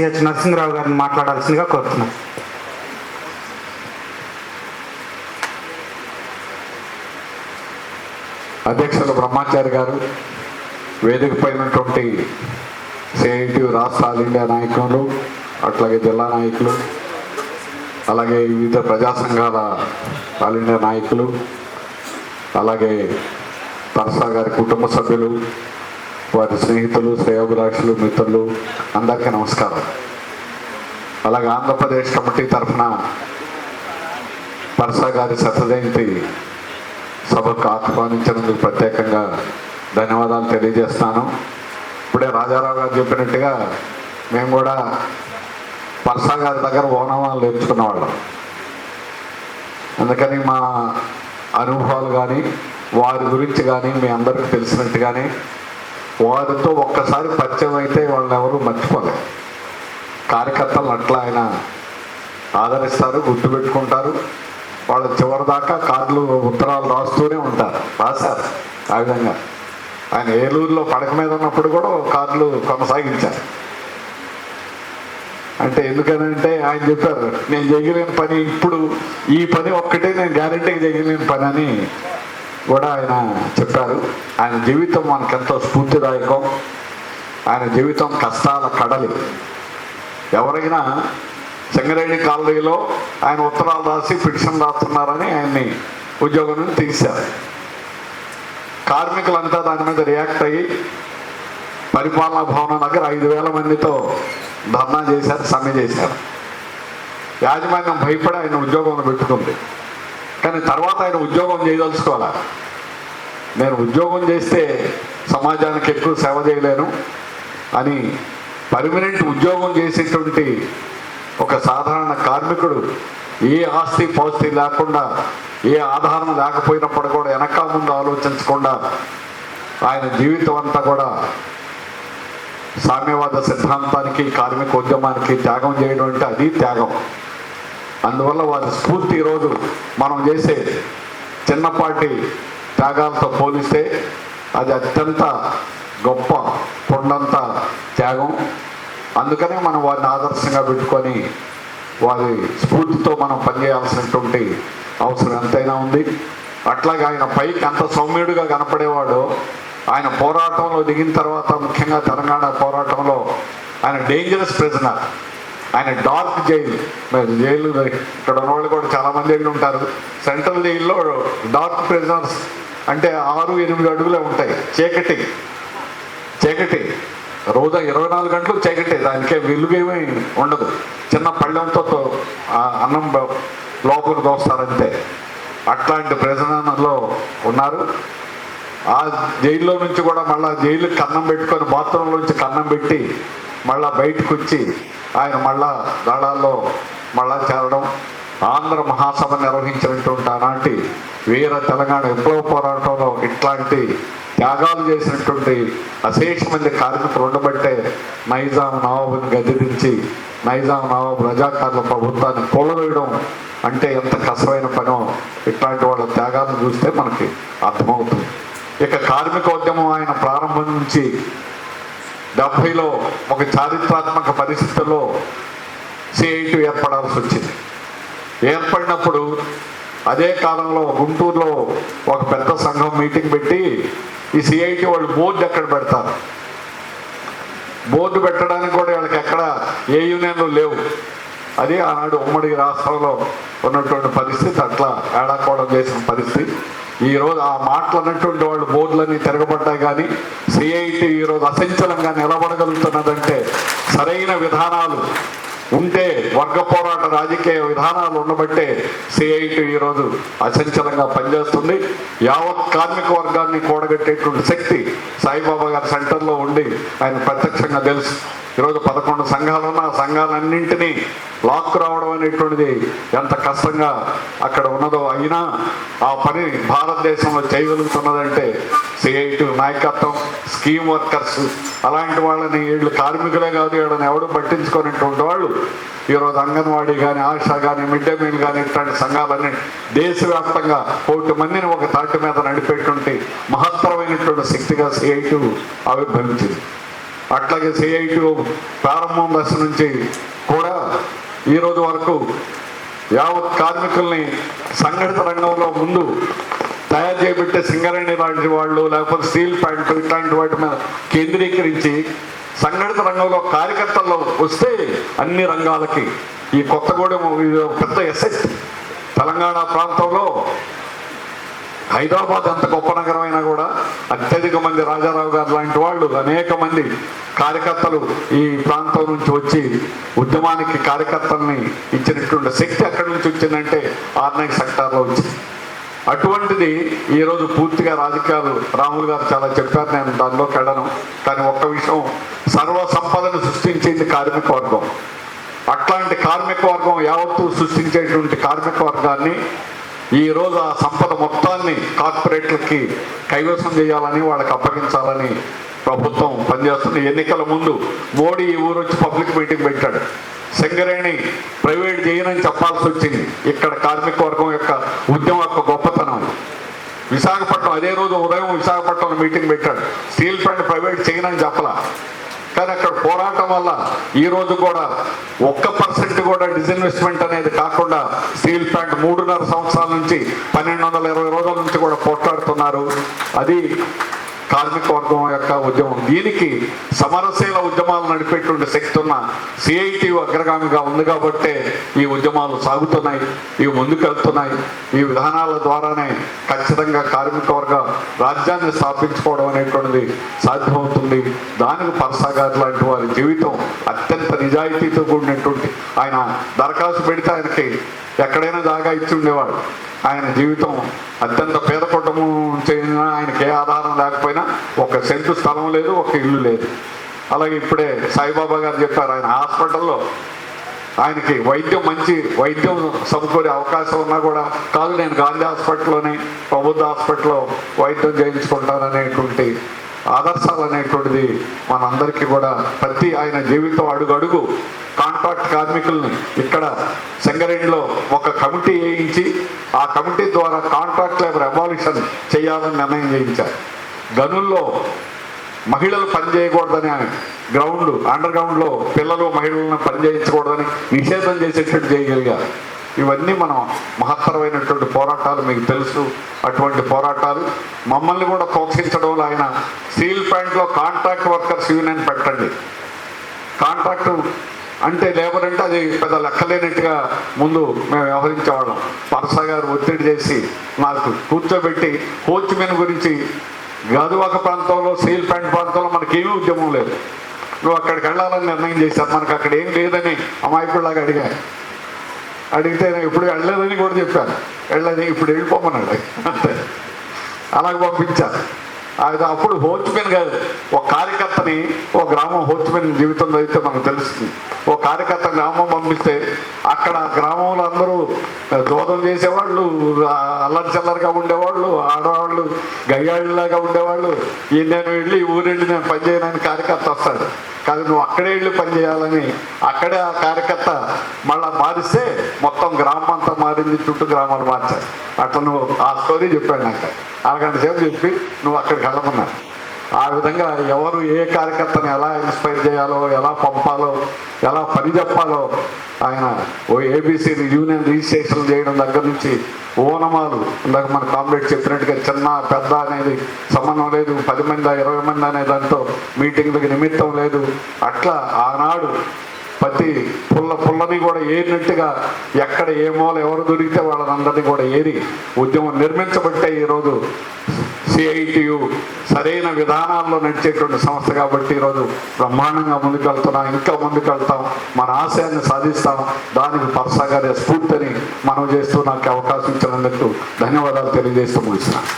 PH Narasimharao గారిని మాట్లాడాల్సిందిగా కోరుతున్నాను అధ్యక్షులు బ్రహ్మాచారి గారు వేదిక పైనటువంటి సిఐటి రాష్ట్ర ఆల్ ఇండియా నాయకులు అట్లాగే జిల్లా నాయకులు అలాగే వివిధ ప్రజా సంఘాల ఆల్ ఇండియా నాయకులు అలాగే పరసా గారి కుటుంబ సభ్యులు వారి స్నేహితులు శ్రేయోభిలాషులు మిత్రులు అందరికీ నమస్కారం. అలాగే ఆంధ్రప్రదేశ్ కమిటీ తరఫున పరసా గారి శతజయంతి సభకు ఆహ్వానించినందుకు ప్రత్యేకంగా ధన్యవాదాలు తెలియజేస్తాను. ఇప్పుడే రాజారావు గారు చెప్పినట్టుగా మేము కూడా పర్సా గారి దగ్గర ఓనమాలు నేర్చుకున్నవాళ్ళం అందుకని మా అనుభవాలు కానీ వారి గురించి కానీ మీ అందరికీ తెలిసినట్టుగానే వారితో ఒక్కసారి పరిచయం అయితే వాళ్ళని ఎవరు మర్చిపోలేదు కార్యకర్తలను అట్లా ఆయన ఆదరిస్తారు గుర్తుపెట్టుకుంటారు వాళ్ళు చివరి దాకా కార్డులు ఉత్తరాలు రాస్తూనే ఉంటారు. రాశారు ఆ విధంగా. ఆయన ఏలూరులో పడక మీద ఉన్నప్పుడు కూడా కార్డులు కొనసాగించారు. అంటే ఎందుకనంటే ఆయన చెప్పారు నేను చేయలేని పని ఇప్పుడు ఈ పని ఒక్కటే నేను గ్యారెంటీగా చేయలేని పని అని కూడా ఆయన చెప్పారు. ఆయన జీవితం మనకెంతో స్ఫూర్తిదాయకం. ఆయన జీవితం కష్టాల కడలి. ఎవరైనా సింగరేణి కాలనీలో ఆయన ఉత్తరాలు రాసి పిటిషన్ రాస్తున్నారని ఆయన్ని ఉద్యోగం నుంచి తీశారు. కార్మికులంతా దాని మీద రియాక్ట్ అయ్యి పరిపాలనా భవనం దగ్గర ఐదు వేల మందితో ధర్నా చేశారు సమ్మె చేశారు. యాజమాన్యం భయపడి ఆయన ఉద్యోగంలో పెట్టుకుంది. కానీ తర్వాత ఆయన ఉద్యోగం చేయదలుచుకోవాలా? నేను ఉద్యోగం చేస్తే సమాజానికి ఎక్కువ సేవ చేయలేను అని పర్మనెంట్ ఉద్యోగం చేసేటువంటి ఒక సాధారణ కార్మికుడు ఏ ఆస్తి పాస్తి లేకుండా ఏ ఆధారం లేకపోయినప్పుడు కూడా వెనక ముందు ఆలోచించకుండా ఆయన జీవితం అంతా కూడా సామ్యవాద సిద్ధాంతానికి కార్మిక ఉద్యమానికి త్యాగం చేయడం అంటే అది త్యాగం. అందువల్ల వారి స్ఫూర్తి ఈరోజు మనం చేసే చిన్నపాటి త్యాగాలతో పోలిస్తే అది అత్యంత గొప్ప కొండంత త్యాగం. అందుకనే మనం వారిని ఆదర్శంగా పెట్టుకొని వారి స్ఫూర్తితో మనం పనిచేయాల్సినటువంటి అవసరం ఎంతైనా ఉంది. అట్లాగే ఆయన పైకి అంత సౌమ్యుడిగా కనపడేవాడు ఆయన పోరాటంలో దిగిన తర్వాత ముఖ్యంగా తెలంగాణ పోరాటంలో ఆయన డేంజరస్ ప్రిజనర్ ఆయన డార్క్ జైలు మరి జైలు ఇక్కడ ఉన్న వాళ్ళు కూడా చాలామంది వెళ్ళి ఉంటారు. సెంట్రల్ జైల్లో డార్క్ ప్రిజనర్స్ అంటే ఆరు ఎనిమిది అడుగులే ఉంటాయి. చీకటి. చీకటి. రోజు ఇరవై నాలుగు గంటలు చీకటి. దానికే వెలుగేమీ ఉండదు. చిన్న పళ్ళెంతో ఆ అన్నం లోపలికి దోస్తారంతే అట్లాంటి ప్రజలలో ఉన్నారు. ఆ జైల్లో నుంచి కూడా మళ్ళీ జైలు కన్నం పెట్టుకొని బాత్రూంలో నుంచి కన్నం పెట్టి మళ్ళా బయటకు వచ్చి ఆయన మళ్ళా దళాల్లో మళ్ళా చేరడం ఆంధ్ర మహాసభ నిర్వహించినటువంటి ఆనాటి వీర తెలంగాణ విప్లవ పోరాటంలో ఇట్లాంటి త్యాగాలు చేసినటువంటి అశేషమంది కార్మికులు ఉండబట్టే నైజాం నవాబుని గదిరించి నైజాం నవాబు రజాకారుల ప్రభుత్వాన్ని కూలవేయడం అంటే ఎంత కష్టమైన పనో ఇట్లాంటి వాళ్ళ త్యాగాలను చూస్తే మనకి అర్థమవుతుంది. ఇక కార్మిక ఉద్యమం ఆయన ప్రారంభం నుంచి డెబ్భైలో ఒక చారిత్రాత్మక పరిస్థితుల్లో సిఐటి ఏర్పడాల్సి వచ్చింది. ఏర్పడినప్పుడు అదే కాలంలో గుంటూరులో ఒక పెద్ద సంఘం మీటింగ్ పెట్టి ఈ సిఐటి వాళ్ళు బోర్డు ఎక్కడ పెడతారు? బోర్డు పెట్టడానికి కూడా వాళ్ళకి ఎక్కడ ఏ యూనియన్లు లేవు. అది ఆనాడు ఉమ్మడి రాష్ట్రంలో ఉన్నటువంటి పరిస్థితి అట్లా ఏడాకోవడం చేసిన పరిస్థితి. ఈ రోజు ఆ మాటలు అన్నటువంటి వాళ్ళు బోర్డులన్నీ తిరగబడ్డాయి కానీ సిఐటి ఈరోజు అసంచలంగా నిలబడగలుగుతున్నదంటే సరైన విధానాలు ఉంటే వర్గ పోరాట రాజకీయ విధానాలు ఉండబట్టే సిఐటి ఈరోజు అచంచలంగా పనిచేస్తుంది. యావత్ కార్మిక వర్గాన్ని కూడగట్టేటువంటి శక్తి సాయిబాబా గారి సెంటర్లో ఉండి ఆయన ప్రత్యక్షంగా తెలుసు. ఈరోజు పదకొండు సంఘాలు ఉన్న ఆ సంఘాలన్నింటినీ లాక్ రావడం అనేటువంటిది ఎంత కష్టంగా అక్కడ ఉన్నదో అయినా ఆ పని భారతదేశంలో చేయగలుగుతున్నదంటే సిఐటి నాయకత్వం స్కీమ్ వర్కర్స్ అలాంటి వాళ్ళని వీళ్ళు కార్మికులే కాదు వీళ్ళని ఎవడు పట్టించుకునేటువంటి వాళ్ళు ఈరోజు అంగన్వాడీ కానీ ఆశ కానీ మిడ్ డే మీల్ కానీ ఇట్లాంటి సంఘాలన్నీ దేశవ్యాప్తంగా కోటి మందిని ఒక తాటి మీద నడిపేటువంటి మహత్తరమైనటువంటి శక్తిగా సిఐటి ఆవిర్భవించింది అట్లాగే సిఐటి ప్రారంభం దశ నుంచి కూడా ఈరోజు వరకు యావత్ కార్మికుల్ని సంఘటిత రంగంలో ముందు తయారు చేయబెట్టే సింగరేణి లాంటి వాళ్ళు లేకపోతే స్టీల్ ప్లాంట్ ఇట్లాంటి వాటి మీద కేంద్రీకరించి సంఘటిత రంగంలో కార్యకర్తల్లో వస్తే అన్ని రంగాలకి ఈ కొత్తగూడెం ఒక పెద్ద ఎసెట్ తెలంగాణ ప్రాంతంలో హైదరాబాద్ అంత గొప్ప నగరమైనా కూడా అత్యధిక మంది రాజారావు గారు లాంటి వాళ్ళు అనేక మంది కార్యకర్తలు ఈ ప్రాంతం నుంచి వచ్చి ఉద్యమానికి కార్యకర్తల్ని ఇచ్చినటువంటి శక్తి ఎక్కడి నుంచి వచ్చిందంటే ఆర్నైక్ సెక్టార్లో వచ్చింది. అటువంటిది ఈరోజు పూర్తిగా రాజకీయాలు రాములు గారు చాలా చెప్పారు నేను దానిలోకి వెళ్ళను. కానీ ఒక్క విషయం సర్వ సంపదను సృష్టించింది కార్మిక వర్గం. అట్లాంటి కార్మిక వర్గం యావత్తు సృష్టించేటువంటి కార్మిక వర్గాన్ని ఈ రోజు ఆ సంపద మొత్తాన్ని కార్పొరేట్లకి కైవసం చేయాలని వాళ్ళకి అప్పగించాలని ప్రభుత్వం పనిచేస్తుంది. ఎన్నికల ముందు మోడీ ఈ ఊరు వచ్చి పబ్లిక్ మీటింగ్ పెట్టాడు. సింగరేణి ప్రైవేట్ చేయనని చెప్పాల్సి వచ్చింది. ఇక్కడ కార్మిక వర్గం యొక్క ఉద్యమం యొక్క గొప్పతనం. విశాఖపట్నం అదే రోజు ఉదయం విశాఖపట్నంలో మీటింగ్ పెట్టాడు. స్టీల్ ప్లాంట్ ప్రైవేట్ చేయనని చెప్పలా. కానీ అక్కడ పోరాటం వల్ల ఈ రోజు కూడా ఒక్క పర్సెంట్ కూడా డిస్ఇన్వెస్ట్మెంట్ అనేది కాకుండా స్టీల్ ప్లాంట్ మూడున్నర సంవత్సరాల నుంచి పన్నెండు వందల ఇరవై రోజుల నుంచి కూడా పోట్లాడుతున్నారు. అది కార్మిక వర్గం యొక్క ఉద్యమం. దీనికి సమరశీల ఉద్యమాలు నడిపేటువంటి శక్తి ఉన్న సిఐటి అగ్రగామిగా ఉంది కాబట్టే ఈ ఉద్యమాలు సాగుతున్నాయి ఇవి ముందుకెళ్తున్నాయి. ఈ విధానాల ద్వారానే ఖచ్చితంగా కార్మిక వర్గ రాజ్యాన్ని స్థాపించుకోవడం అనేటువంటిది సాధ్యమవుతుంది. దానికి పరసాగారు లాంటి వారి జీవితం అత్యంత నిజాయితీతో కూడినటువంటి ఆయన దరఖాస్తు పెడితే ఆయనకి ఎక్కడైనా దాగా ఇచ్చి ఉండేవాడు. ఆయన జీవితం అత్యంత పేద కుటుంబం చెందిన ఆయనకి ఏ ఆధారం లేకపోయినా ఒక సెంటు స్థలం లేదు ఒక ఇల్లు లేదు. అలాగే ఇప్పుడే సాయిబాబా గారు చెప్పారు ఆయన హాస్పిటల్లో ఆయనకి వైద్యం మంచి వైద్యం సమకూరే అవకాశం ఉన్నా కూడా కాదు నేను గాంధీ హాస్పిటల్లోనే ప్రభుత్వ హాస్పిటల్లో వైద్యం చేయించుకుంటాననేటువంటి ఆదర్శాలు అనేటువంటిది మనందరికీ కూడా ప్రతి ఆయన జీవితం అడుగు అడుగు కాంట్రాక్ట్ కార్మికుల్ని ఇక్కడ సంగరేణిలో ఒక కమిటీ వేయించి ఆ కమిటీ ద్వారా కాంట్రాక్ట్ లేబర్ అబాలిషన్ చేయాలని నిర్ణయం చేయించారు. గనుల్లో మహిళలు పని చేయకూడదని గ్రౌండ్ అండర్ గ్రౌండ్లో పిల్లలు మహిళలను పని చేయించకూడదని నిషేధం చేసేటట్టు చేయగలిగారు. ఇవన్నీ మనం మహత్తరమైనటువంటి పోరాటాలు మీకు తెలుసు అటువంటి పోరాటాలు. మమ్మల్ని కూడా ప్రోత్సహించడంలో ఆయన స్టీల్ ప్లాంట్లో కాంట్రాక్ట్ వర్కర్స్ యూనియన్ పెట్టండి. కాంట్రాక్టు అంటే లేబర్ అంటే అది పెద్ద లెక్కలేనట్టుగా ముందు మేము వ్యవహరించేవాళ్ళం. పరస గారు ఒత్తిడి చేసి నాకు కూర్చోబెట్టి కోచ్మెన్ గురించి గదువాక ప్రాంతంలో స్టీల్ ప్లాంట్ ప్రాంతంలో మనకేమీ ఉద్యమం లేదు. నువ్వు అక్కడికి వెళ్ళాలని నిర్ణయం చేశారు మనకు అక్కడ ఏం లేదని అమాయకుడిలాగా అడిగాను అడిగితే నేను ఇప్పుడు వెళ్ళలేదని కూడా చెప్పాను. వెళ్ళని ఇప్పుడు వెళ్ళిపోమన్నాడు. అంతే. అలాగ పంపించారు. అది అప్పుడు హోచ్మెన్ కాదు. ఒక కార్యకర్తని ఒక గ్రామం హోచ్మెన్ జీవితంలో అయితే మనకు తెలుస్తుంది. ఒక కార్యకర్త గ్రామం పంపిస్తే అక్కడ గ్రామంలో అందరూ దోదం చేసేవాళ్ళు అల్లరిచల్లరిగా అల్లరి చల్లరిగా ఉండేవాళ్ళు ఆడవాళ్ళు గయ్యాళ్ళలాగా ఉండేవాళ్ళు. ఈ నేను వెళ్ళి ఊరెళ్ళి నేను పని కార్యకర్త వస్తాడు. కాదు నువ్వు అక్కడే వెళ్ళి పని చేయాలని అక్కడే ఆ కార్యకర్త మళ్ళా మారిస్తే మొత్తం గ్రామం అంతా మారింది చుట్టూ గ్రామాలు మార్చారు. అట్లా నువ్వు ఆ స్టోరీ చెప్పాడు నాకు. అరగంట సేపు చెప్పి నువ్వు అక్కడికి వెళ్ళమన్నావు ఆ విధంగా ఎవరు ఏ కార్యకర్తను ఎలా ఇన్స్పైర్ చేయాలో ఎలా పంపాలో ఎలా పని చెప్పాలో ఆయన ఓ ఏబీసీని యూనియన్ రిజిస్ట్రేషన్ చేయడం దగ్గర నుంచి ఓనమాలు. ఇందాక మన కామ్రేడ్ చెప్పినట్టుగా చిన్న పెద్ద అనేది సంబంధం లేదు. పది మంది ఇరవై మంది అనే దాంతో మీటింగ్లకు నిమిత్తం లేదు. అట్లా ఆనాడు ప్రతి పుల్ల పుల్లని కూడా ఏరినట్టుగా ఎక్కడ ఏ మూల ఎవరు దొరికితే వాళ్ళందరినీ కూడా ఏరి ఉద్యమం నిర్మించబట్టే ఈరోజు సిఐటియు సరైన విధానాల్లో నడిచేటువంటి సంస్థ కాబట్టి ఈరోజు బ్రహ్మాండంగా ముందుకెళ్తున్నాం ఇంకా ముందుకెళ్తాం మన ఆశయాన్ని సాధిస్తాం దానికి పరసగానే స్ఫూర్తిని మనం చేస్తూ నాకు అవకాశం ఇచ్చినందుకు ధన్యవాదాలు తెలియజేస్తూ ముగిస్తున్నాను.